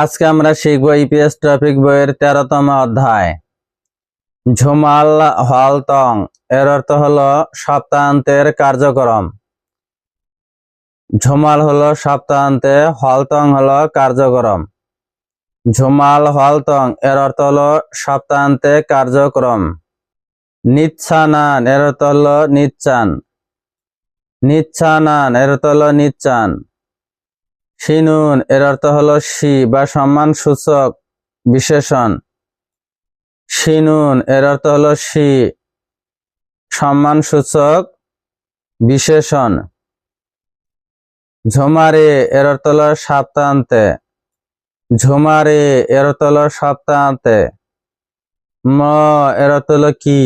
আজকে আমরা শিখব ইপিএস ট্রাফিক বইয়ের তেরোতম অধ্যায়। ঝুমাল হলতং এর অর্থ হলো সপ্তাহান্তের কার্যক্রম। ঝুমাল হলো সপ্তাহান্তে হলতং হলো কার্যক্রম। ঝুমাল হলতং এর অর্থ হলো সপ্তাহান্তে কার্যক্রম। নিচ্ছানান, এর অর্থ হলো নিচ্ছান। নিচ্ছানান, এর অর্থ হলো নিচ্ছান। শিনুন, এর অর্থ হলো শি বা সম্মান সূচক, বিশেষণ। শিনুন, এর অর্থ হলো শি, সম্মান সূচক, বিশেষণ। ঝুমারে, এর অর্থ হলো সপ্তাহান্তে ঝুমারে, এর অর্থ হলো সপ্তাহান্তে ম, এর অর্থ হলো কি?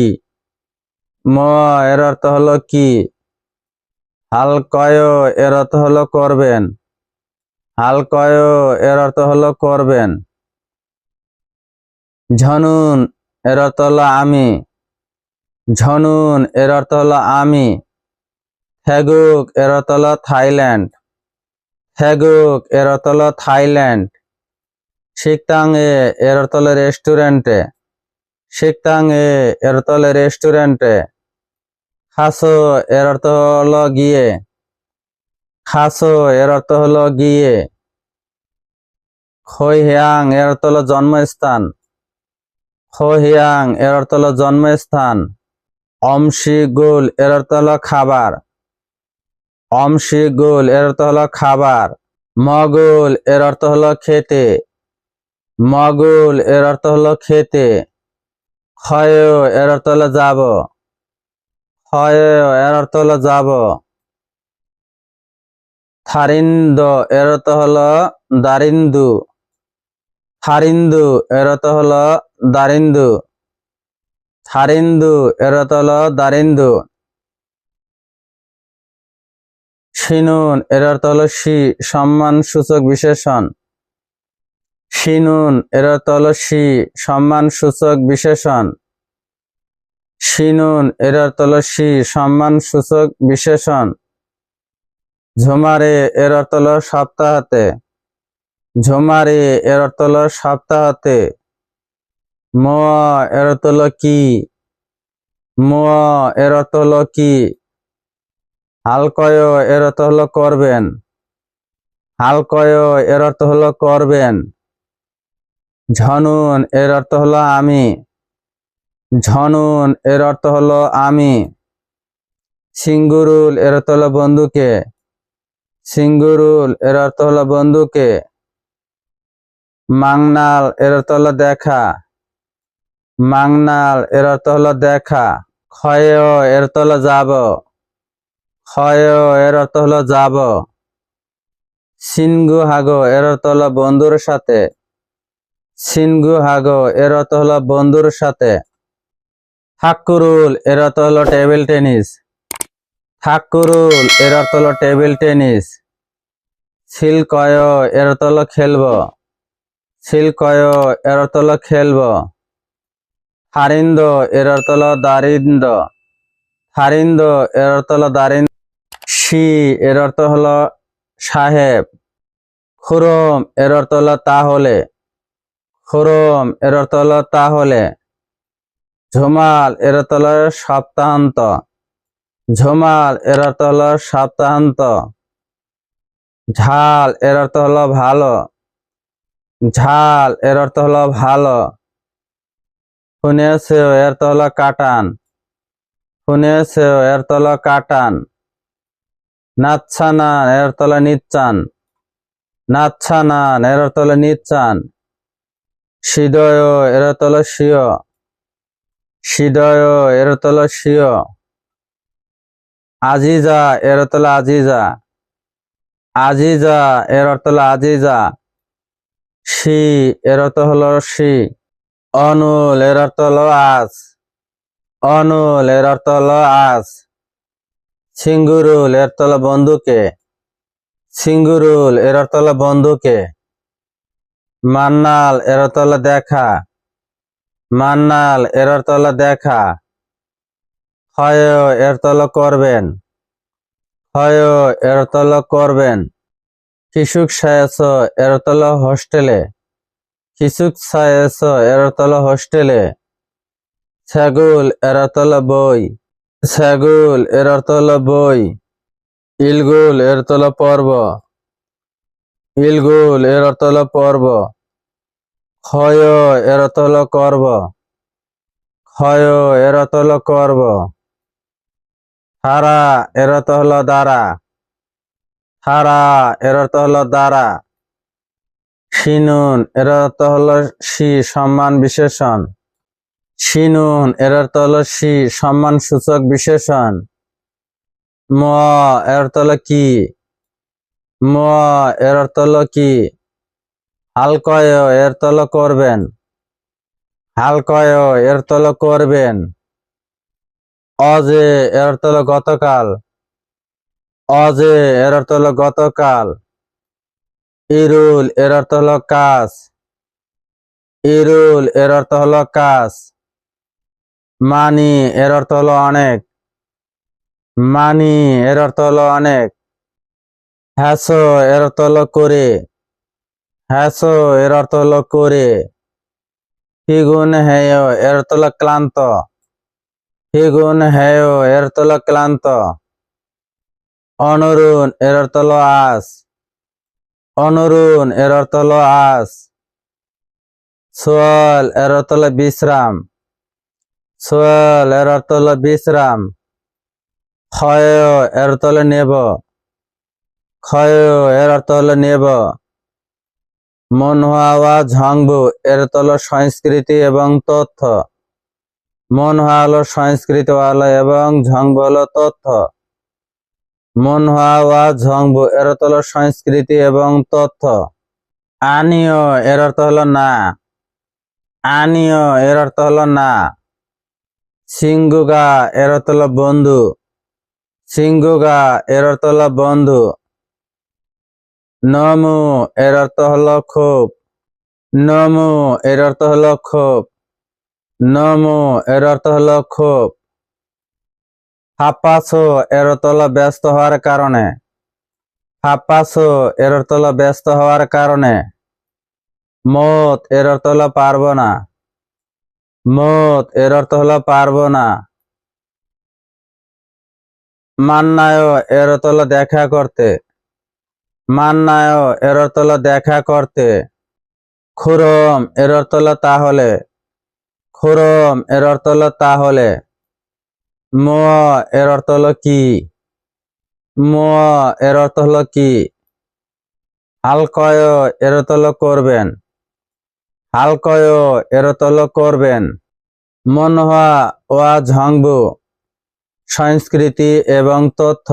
ম, এর অর্থ হলো কি? হালকয়, এর অর্থ হলো করবেন। হালকয় এর অর্থ হলো করবেন। ঝনুন, এর অর্থ হলো আমি। ঝনুন, এর অর্থ হলো আমি। থেগুক, এর অর্থ হলো থাইল্যান্ড। থেগুক, এর অর্থ হলো থাইল্যান্ড। শিকতাঙে এর অর্থ হলো রেস্টুরেন্টে। শিকতাঙে এর অর্থ হলো রেস্টুরেন্টে। খাসো, এর অর্থ হলো গিয়ে। খাসো এর অর্থ হলো গিয়ে। খৈহিয়াং এর অর্থ হলো জন্মস্থান। খৈহিয়াং এর অর্থ হলো জন্মস্থান। অমশি গুল, এর অর্থ হলো খাবার। অমশি গোল, এর অর্থ হলো খাবার। মগুল, এর অর্থ হলো খেতে। মগুল, এর অর্থ হলো খেতে। ক্ষয় এর অর্থ হলো যাব। ক্ষয় এর অর্থ হলো যাব। থারিন্দ এর অর্থ হলো দারিন্দু। থারিন্দু এর অর্থ হলো দারিন্দু। থারিন্দু এর অর্থ হলো দারিন্দু। শিনুন এর অর্থ হলো শি, সম্মান সূচক বিশেষণ। শিনুন এর অর্থ হলো শি, সম্মান সূচক বিশেষণ। শিনুন এর অর্থ হলো শি, সম্মান সূচক বিশেষণ। ঝুমারে এর অর্থ হলো সপ্তাহতে। ঝুমারে এর অর্থ হলো সপ্তাহতে। ম এর অর্থ কি? ম এর অর্থ হলো কি? হালকয় এর অর্থ হলো করবেন। হালকয় এর অর্থ হলো করবেন। ঝনুন এর অর্থ হলো আমি। ঝনুন এর অর্থ হলো আমি। সিঙ্গুরুল এর অর্থ বন্ধুকে। সিঙ্গুরুল এর অর্থ হলো বন্ধুকে মাংনাল, এর অর্থ হলো দেখা। মাংনাল, এর অর্থ হলো দেখা। ক্ষয় এর অর্থ হলো যাব। ক্ষয় এর অর্থ হলো যাব। সিনগু হাগো এর অর্থ হলো বন্ধুর সাথে। সিনগু হাগো এর অর্থ হলো বন্ধুর সাথে। থাকুরুল এর অর্থ হলো টেবিল টেনিস। থাকুরুল এর অর্থ হলো টেবিল টেনিস। সিলকয় এর অর্থ হলো খেলব। সিলকয় এর অর্থ হলো খেলব। হারিন্দ এর অর্থ দারিন্দ। হারিন্দ এর অর্থ দারিন্দ শি এর অর্থ হলো সাহেব। খুরম এর অর্থ হলো তাহলে। খুরম এর অর্থ হলো তাহলে। ঝুমাল এর অর্থ সপ্তাহান্ত। ঝুমাল, এর অর্থ হলো সপ্তাহান্ত ঝাল, এর অর্থ হলো ভালো। ঝাল, এর অর্থ হলো ভালো। শুনেছে এর অর্থ হলো কাটান। শুনেছে এর অর্থ হলো কাটান। নাচ্ছানান, এর অর্থ হলো নিচ্চান নাচ্ছানান, এর অর্থ হলো নিচ্চান হৃদয় এর অর্থ হলো শিয় হৃদয় এর অর্থ হলো শিয় আজিজা, এর অর্থ আজিজা। আজিজা, এর অর্থ আজিজা। শি, এর অর্থ হলো শি। অনুল, এর অর্থ আজ। অনুল, এর অর্থ আজ। সিঙ্গুরুল, এর অর্থ বন্ধুকে। সিঙ্গুরুল, এর অর্থ বন্ধুকে। মান্নাল, এর অর্থ দেখা। মান্নাল, এর অর্থ দেখা। হয় এর অর্থ করবেন হয় এর অর্থ করবেন কিশুক সায়াস এর অর্থ হলো হোস্টেলে হিসুক সায়েস এর অর্থ হলো হোস্টেলে ছাগল এর অর্থ বই ছাগল এর অর্থ বই ইলগুল এর অর্থ পর্ব ইলগুল এর অর্থ পর্ব ক্ষয় এর অর্থ হলো করব ক্ষয় এর অর্থ করব হারা এর অর্থ হলো দ্বারা। হারা এর অর্থ হলো দ্বারা। শিনুন এর অর্থ হলো সি, সম্মান বিশেষণ। শিনুন এর অর্থ হলো সি, সম্মান সূচক বিশেষণ। ম, এর অর্থ কি? ম, এর অর্থ হলো কি? হালকয়, এর হলো করবেন। হালকয়, এর হলো করবেন। অজে এর অর্থ হলো গতকাল। অজে এর অর্থ হলো গতকাল। ইরুল এর অর্থ হলো কাজ। ইরুল এর অর্থ হলো মানি এর অর্থ হলো অনেক। মানি এর অর্থ হলো অনেক। হ্যাসো এর অর্থ হলো করে। হ্যাসো এর অর্থ হলো করে। হিগুন হেয় এর অর্থ হলো ক্লান্ত। হিগুন হেয় এর হলো ক্লান্ত অনরুণ এর হলো আস অনরুণ এর হলো আস সোয়াল এর হলো বিশ্রাম সোয়াল এর হলো বিশ্রাম ক্ষয় এর হলো নেব ক্ষয় এর হলো নেব মনহাওয়া ঝংবু এর অর্থ সংস্কৃতি এবং তথ্য মনহা হলো সংস্কৃতি ওয়ালা এবং ঝংবু হলো তথ্য মনহাওয়া ঝংবু এর অর্থ হলো সংস্কৃতি এবং তথ্য। আনিও এর অর্থ হলো না। আনিও এর অর্থ হলো না। সিঙ্গুগা এর অর্থ হলো বন্ধু। সিঙ্গুগা এর অর্থ হলো বন্ধু। নমু এর অর্থ হলো খুব নমু এর অর্থ হলো খুব নমু, এর অর্থ হলো খুব হাপাসো, এর অর্থ হলো ব্যস্ত হওয়ার কারণে। হাপাসো, এর অর্থ হলো ব্যস্ত হওয়ার কারণে। মত, এর অর্থ হলো পারব না। মত, এর অর্থ হলো পারব না। মান্নায়, এর হলো দেখা করতে। মান্নায়, এর হলো দেখা করতে। খুরম, এর হলো তাহলে। খুরম, এর অর্থ হলো তাহলে। ম, এর অর্থ হলো কি? ম, এর অর্থ হলো কি? হালকয় এর অর্থ হলো করবেন। হালকয় এর অর্থ হলো করবেন। মনহা, ওয়া, ঝংবু, সংস্কৃতি এবং তথ্য।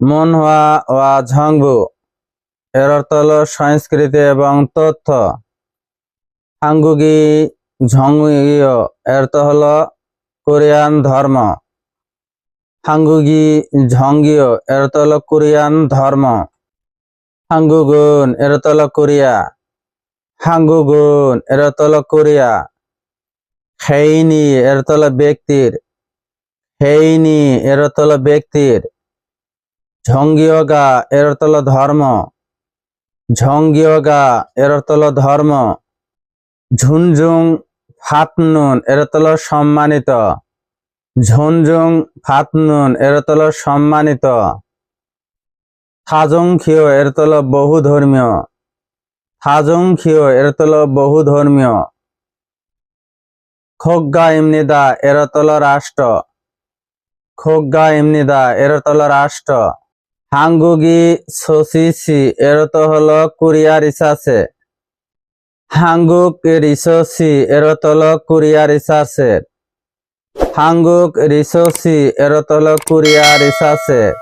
মনহা, ওয়া, ঝংবু, এর অর্থ হলো সংস্কৃতি এবং তথ্য। হাঙ্গুগি এর অর্থ হলো কোরিয়ান ধর্ম। হাঙ্গুগি ঝঙ্গীয় অর্থ হলো কোরিয়ান ধর্ম। হাঙ্গুগুন অর্থ হলো কোরিয়া। হাঙ্গুগুন অর্থ হলো কোরিয়া। এর অর্থ হলো ব্যক্তির। হেইনি অর্থ হলো ব্যক্তির। ঝঙ্গিয়গা অর্থ হলো ধর্ম। ঝঙ্গিয়গা অর্থ হলো ধর্ম। ঝুনঝুং ফাতনুন, এর অর্থ হলো সম্মানিত। ঝুনঝুং, ফাতনুন, এর অর্থ হলো সম্মানিত। থাজংখিও এর হলো বহু ধর্মীয় থাজংখিও এর হলো বহু ধর্মীয় খোগ্গা ইমনিদা, এর অর্থ হলো রাষ্ট্র। খোগ্গা ইমনিদা, এর অর্থ হলো রাষ্ট্র। হাঙ্গুগি, সোসিসি, এর অর্থ হলো কোরিয়া রিসার্চে হাঙ্গুক রিসোসি এর অর্থ হলো কোরিয়া রিসার্চের। হাঙ্গুক রিসোসি এর অর্থ হলো কোরিয়া রিসার্চের।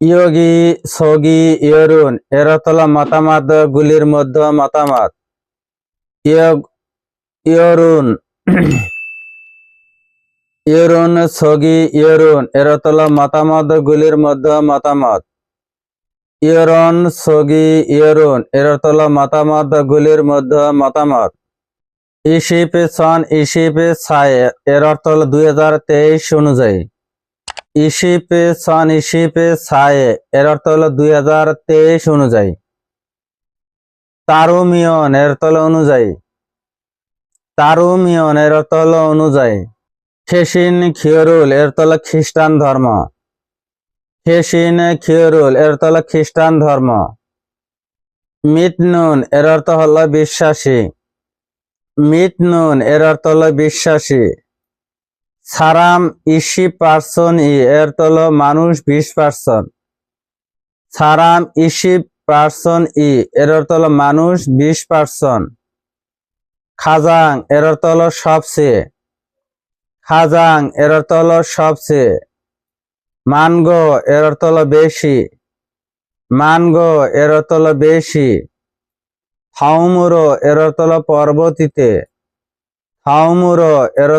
ইয়োগি সগি ইয়রুন এর অর্থ হলো মতামত গুলির মধ্যে মতামত। ইয়রুন ইয়রুন সগি ইয়রুন এর অর্থ মতামত গুলির মধ্যে মতামত। ইয়রন, সগি, ইয়রুন এর অর্থ হলো মতামত গুলির মধ্যে মতামত। ইশিপে সন ইশিপে সাই এর অর্থ হলো দুই অনুযায়ী। ইশিপে সন ইশিপে সাই এর অর্থ হলো দুই অনুযায়ী। তারুমিয়ন এর হলো অনুযায়ী। তারুমিয়ন এর হলো অনুযায়ী। খেসিন খিয়রুল এর হলো খ্রিস্টান ধর্ম। খেসিন খিয়রুল, এর অর্থ হলো খ্রিস্টান ধর্ম। মিতনুন এর অর্থ হলো বিশ্বাসী। মিতনুন এর অর্থ হলো বিশ্বাসী। সারাম ইসি পার্সন ই, এর অর্থ হলো মানুষ বিশ পার্সন। সারাম ইসি পার্সন ই, এর অর্থ হলো মানুষ বিশ পার্সন। খাজাং, এর অর্থ হলো সবচেয়ে। খাজাং, এর অর্থ হলো সবচেয়ে। মানগো এর বেশি। মানগো এর অর্থ হলো বেশি। হাউমুরো এর পর্বতীতে। হাউমুরো এর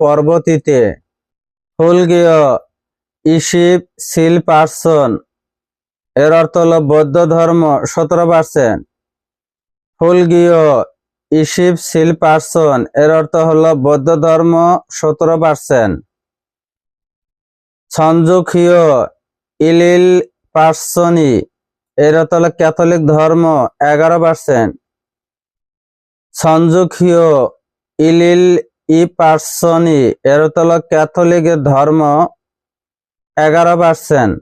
পর্বতীতে। ফুলগিয় ইসিপ, সিল পার্সন, এর বৌদ্ধ ধর্ম, সতেরো পার্সেন্ট। ফুলগিয় ইসিপ, সিল পার্সন, এর অর্থ হলো বৌদ্ধ ধর্ম, সতেরো পার্সেন্ট। সঞ্জুখীয় ইলিল পার্সনি, এর হলো ক্যাথলিক ধর্ম, এগারো পার্সেন্ট সঞ্জুখীয় ইলিল ই পার্সনি, এর হলো ক্যাথলিক ধর্ম, এগারো পার্সেন্ট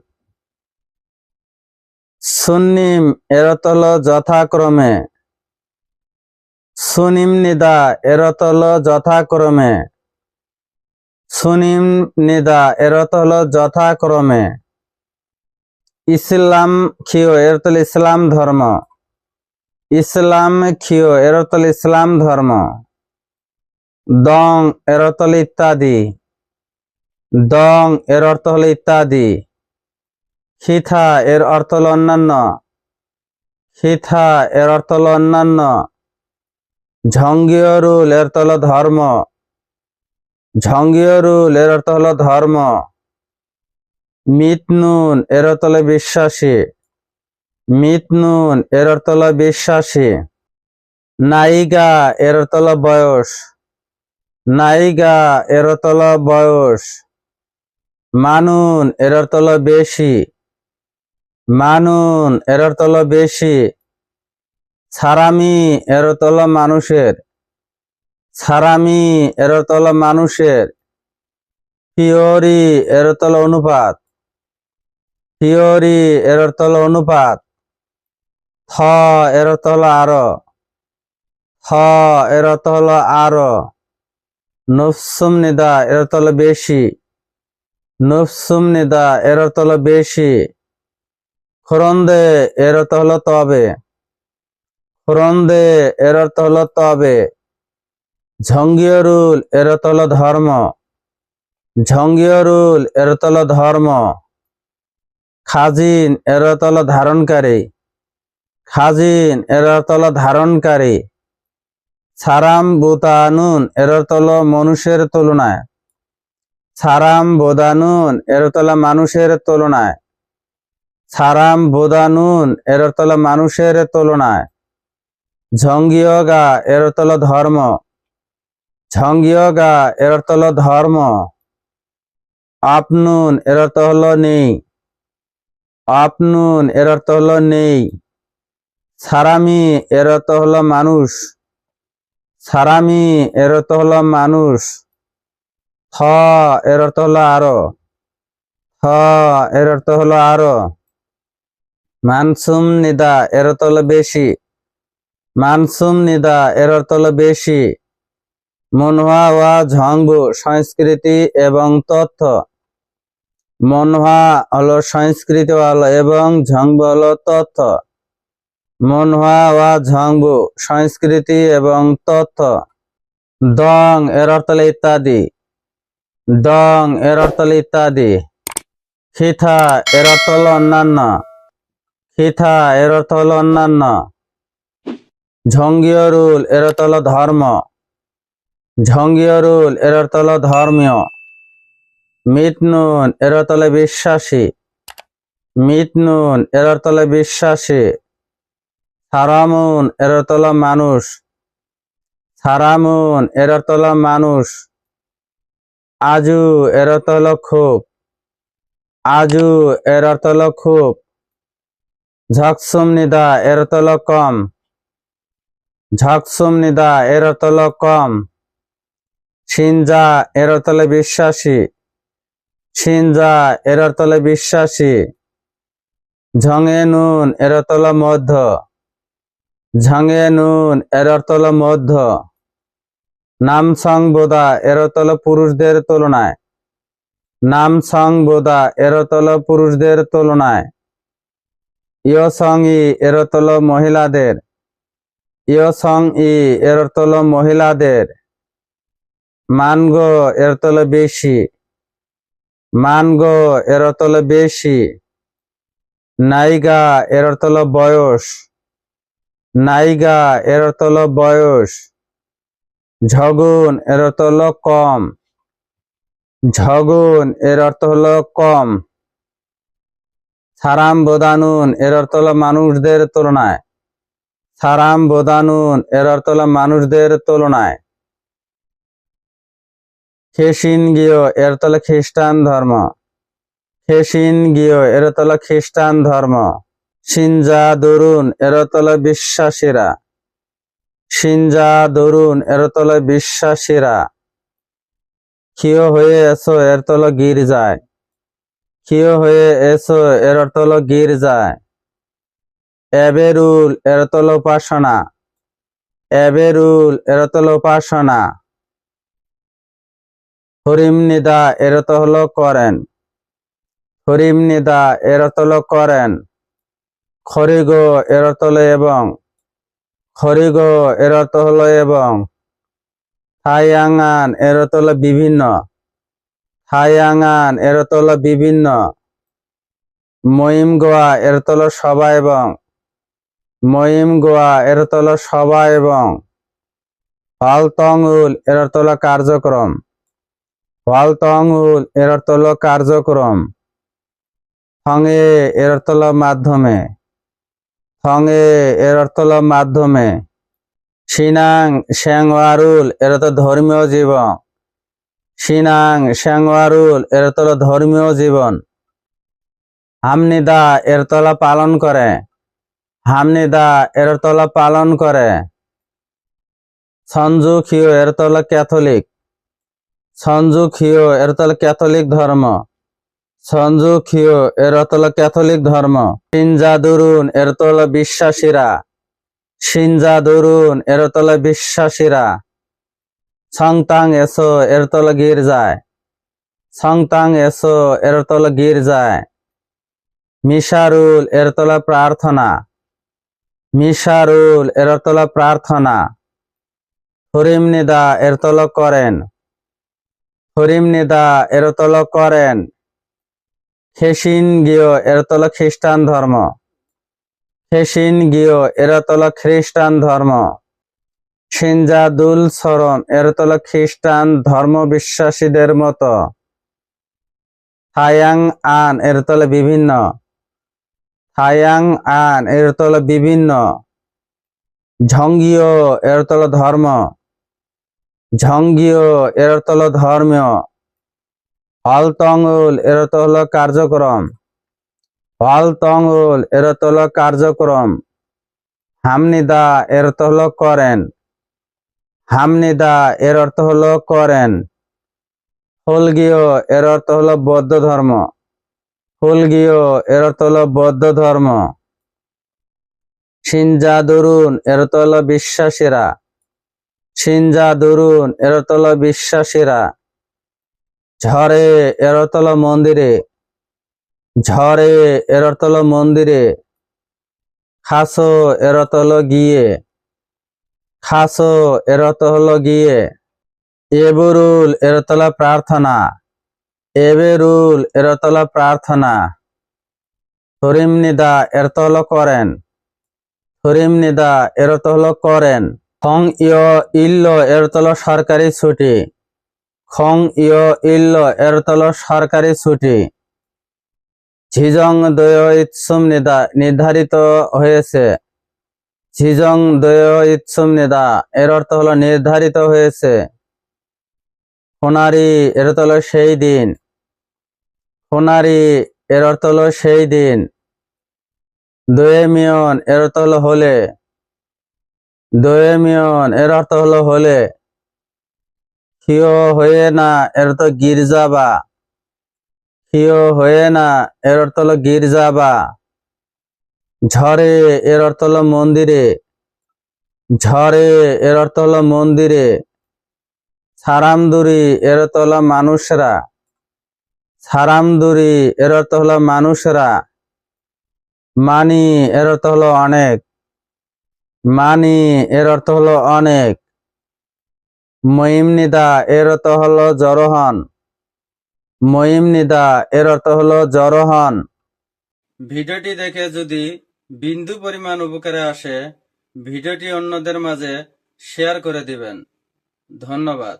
সুন্নিম এর হলো যথাক্রমে। সুনিম নিদা, এর হলো যথাক্রমে। সুনিম নিদা এর অর্থ হলো যথাক্রমে। ইসলাম খিও এর ইসলাম ধর্ম। ইসলাম খিও এর ইসলাম ধর্ম। দং এর ইত্যাদি। দং, এর অর্থ হলো ইত্যাদি। খিথা এর অর্থ হলো অন্যান্য। খিথা এর অর্থ হলো অন্যান্য। ঝঙ্গীয় রুল, এর হলো ধর্ম। ঝঙ্গীয় রুল এর অর্থ হলো ধর্ম। মিতনুন এর অর্থ হলো বিশ্বাসী। মিতনুন এর অর্থ হলো বিশ্বাসী। নায়িকা এর অর্থ হলো বয়স। নায়িকা এর অর্থ হলো বয়স। মানুন এর অর্থ হলো বেশি। মানুন এর অর্থ হলো বেশি। সারামি এর অর্থ হলো মানুষের। সারামি এর অর্থ হলো মানুষের থিওরি এর অর্থ অনুপাত, থিওরি এর অর্থ অনুপাত, থ এর অর্থ হলো আরও, থ এর অর্থ হলো আরও, নফসুম নিদা এর অর্থ হলো বেশি, নফসুম নিদা এর অর্থ বেশি, খরন্দে এর অর্থ হলো তবে, খরন্দে এর অর্থ হলো তবে ঝঙ্গীয় রুল এর অর্থ ধর্ম। ঝঙ্গীয় রুল এর অর্থ ধর্ম। খাজিন এর অর্থ হলো ধারণকারী। খাজিন এর অর্থ হলো ধারণকারী। সারাম বুতানুন এর অর্থ মানুষের তুলনায়। সারাম বোদানুন এর অর্থ হলো মানুষের তুলনায়। সারাম বোদানুন এর অর্থ হলো মানুষের তুলনায়। ঝঙ্গিয়গা এর অর্থ হলো ধর্ম। ঝঙ্গিয়গা এর অর্থ হলো ধর্ম। আপনুন এর অর্থ হলো নেই। আপনুন এর অর্থ হলো নেই। সারামি এর অর্থ হলো মানুষ। সারামি এর অর্থ হলো মানুষ। থ এর অর্থ হলো আরও। থ এর অর্থ হলো আরও। মানসুম নিদা এর অর্থ হলো বেশি। মানসুম নিদা এর অর্থ হলো বেশি। মনহা ওয়া ঝঙ্গু, সংস্কৃতি এবং তথ্য। মনহা হলো সংস্কৃতি এবং ঝঙ্গ হলো তথ্য। মনহা ওয়া ঝঙ্গু, সংস্কৃতি এবং তথ্য। দং এর অর্থ হলো ইত্যাদি। দং এর অর্থ হলো ইত্যাদি। খিথা এর অর্থ হলো অন্যান্য। খিথা এর অর্থ হলো অন্যান্য। ঝঙ্গীয় রুল এর অর্থ হলো ধর্ম। ঝঙ্গীয় রুল এর অর্থ হলো ধর্মীয় মিতনুন এর হলো বিশ্বাসী। মিতনুন এর হলো বিশ্বাসী। সারামুন, এর হলো মানুষ। সারামুন, এর হলো মানুষ। আজু, এর হলো খুব। আজু, এর হলো খুব। ঝকসুম নিদা, এর হলো কম। ঝকসুম নিদা, এর হলো কম। সিনজা এর হলো বিশ্বাসী। সিনজা এর তলে বিশ্বাসী। ঝঙে নুন এর হলো মধ্য। ঝঙে নুন এর অর্থ হলো মধ্য। নাম সং বোদা এর অর্থ পুরুষদের তুলনায়। নাম সং বোদা এর অর্থ পুরুষদের তুলনায়। ইয় সং ই এর অর্থ মহিলাদের। ইয় সং ই এর অর্থ মহিলাদের। মানগো এর তলে বেশি। মানগো এর হলো বেশি। নাইগা এর হলো বয়স। নাইগা এর হলো বয়স। ঝগুন, এর হলো কম। ঝগুন, এর অর্থ হলো কম। সারাম বোদানুন, এর অর্থ হলো মানুষদের তুলনায়। সারাম বোদানুন, এর অর্থ হলো মানুষদের তুলনায়। খেসিন গিয়ে এর হলো খ্রিস্টান ধর্ম। খেসিন গিয়ে এর হলো খ্রিস্টান ধর্ম। সিনজা দরুন এর হলো বিশ্বাসীরা। সিনজা দরুন এর তলে বিশ্বাসীরা। ক্ষীয় হয়ে এসো, এর অর্থ হলো গির্জায়। ক্ষীয় হয়ে এসো, এর হলো গির্জায়। এবেরুল, এর হলো উপাসনা। এবেরুল, এর হলো উপাসনা। হরিম নিদা এর অর্থ হলো করেন। হরিম নিদা এর অর্থ হলো করেন। খরিগো এর অর্থ এবং খরিগো এর অর্থ হলো এবং থাইয়াঙ্গান এর অর্থ বিভিন্ন। থাইয়াঙ্গান এর অর্থ বিভিন্ন। মহিম গোয়া এর সভা এবং মহিম গোয়া এর সভা এবং হলতঙ্গুল এর অর্থ হলো কার্যক্রম। হলতঙ্গুল এর অর্থ হলো কার্যক্রম। থঙে এর অর্থ হলো মাধ্যমে। থঙে এর অর্থ হলো মাধ্যমে। সিনাং শ্যাংওয়ারুল এর অর্থ ধর্মীয় জীবন। সিনাং শ্যাংওয়ারুল এর অর্থ হলো ধর্মীয় জীবন। হামনিদা এর তলা পালন করে। হামনিদা এর তলা পালন করে। সঞ্জু খিও এর তলা ক্যাথলিক। সঞ্জু খিও এর তলা ক্যাথলিক ধর্ম। সঞ্জু খিও এর তলা ক্যাথলিক ধর্ম। সিনজা দুরুন এর তলা বিশ্বাসীরা। সিনজা দুরুন এর তলা বিশ্বাসীরা। সংতাং এসো, এর তলা গির্জায়। সংতাং এসো, এর তলা গির্জায়। মিশারুল, এর তলা প্রার্থনা। মিশারুল, এর তলা প্রার্থনা। হরিম নিদা এর তল করেন। হরিম নিদা, এর তল করেন। খেসিন গিয় এর তল খ্রিস্টান ধর্ম। খেসিন গিয় এর তল খ্রিস্টান ধর্ম। সিনজাদুল সরম এর তল খ্রিস্টান ধর্ম বিশ্বাসীদের মতো। থায়াং আন, এর তলে বিভিন্ন। থায়াং আন, এর তলে বিভিন্ন। ঝঙ্গীয় এর তল ধর্ম। ঝঙ্গীয় এর অর্থ হলো ধর্মীয়। হলতঙ্গুল এর অর্থ হলো কার্যক্রম। হলতঙ্গুল এর অর্থ হলো কার্যক্রম। হামনিদা এর অর্থ হলো করেন। হামনিদা এর অর্থ হলো করেন। ফুলগীয় এর অর্থ হলো বৌদ্ধ ধর্ম। ফুলগীয় এর অর্থ হলো বৌদ্ধ ধর্ম। সিনজাদুরুন এর অর্থ হলো বিশ্বাসীরা। সিনজা দুরুন, এরতল বিশ্বাসীরা। ঝরে এরতল মন্দিরে। ঝরে এরতল মন্দিরে। খাসো এরত হলো গিয়ে। খাসো এরত হলো গিয়ে। এবরুল এরতলা প্রার্থনা। এবেরুল এরতলা প্রার্থনা। হরিম নিদা এরত হলো করেন। হরিম নিদা এরত হলো করেন। খং ইয় ইল্ল এর তল সরকারি ছুটি। খং ইয় ইল্ল এর তল সরকারি ছুটি। ঝিজং দয় ইৎসুম নিদা নির্ধারিত হয়েছে। ঝিজং দয় ইৎসুম নিদা এর অর্থ হলো নির্ধারিত হয়েছে। সোনারি এর অর্থ সেই দিন। সোনারি এর অর্থ হলো সেই দিন। দয়ে মিয়ন এর অর্থ হলে। দোয়েমিয়ন এর অর্থ হলো হলে। হিও হয়ে না, এর অর্থ গির্জা বা হিও হয়ে না, এর অর্থ হলো গির্জা বা ঝরে, এর অর্থ হলো মন্দিরে। ঝরে, এর অর্থ হলো মন্দিরে। সারামদুরি এর অর্থ হলো মানুষরা। সারামদুরি এর অর্থ হলো মানুষরা। মানি, এর অর্থ হলো অনেক। মানি, এর অর্থ হলো অনেক। মহিমনিদা এর অর্থ হলো জরহন মহিমনিদা এর অর্থ হলো জরহন ভিডিওটি দেখে যদি বিন্দু পরিমাণ উপকারে আসে, ভিডিওটি অন্যদের মাঝে শেয়ার করে দিবেন। ধন্যবাদ।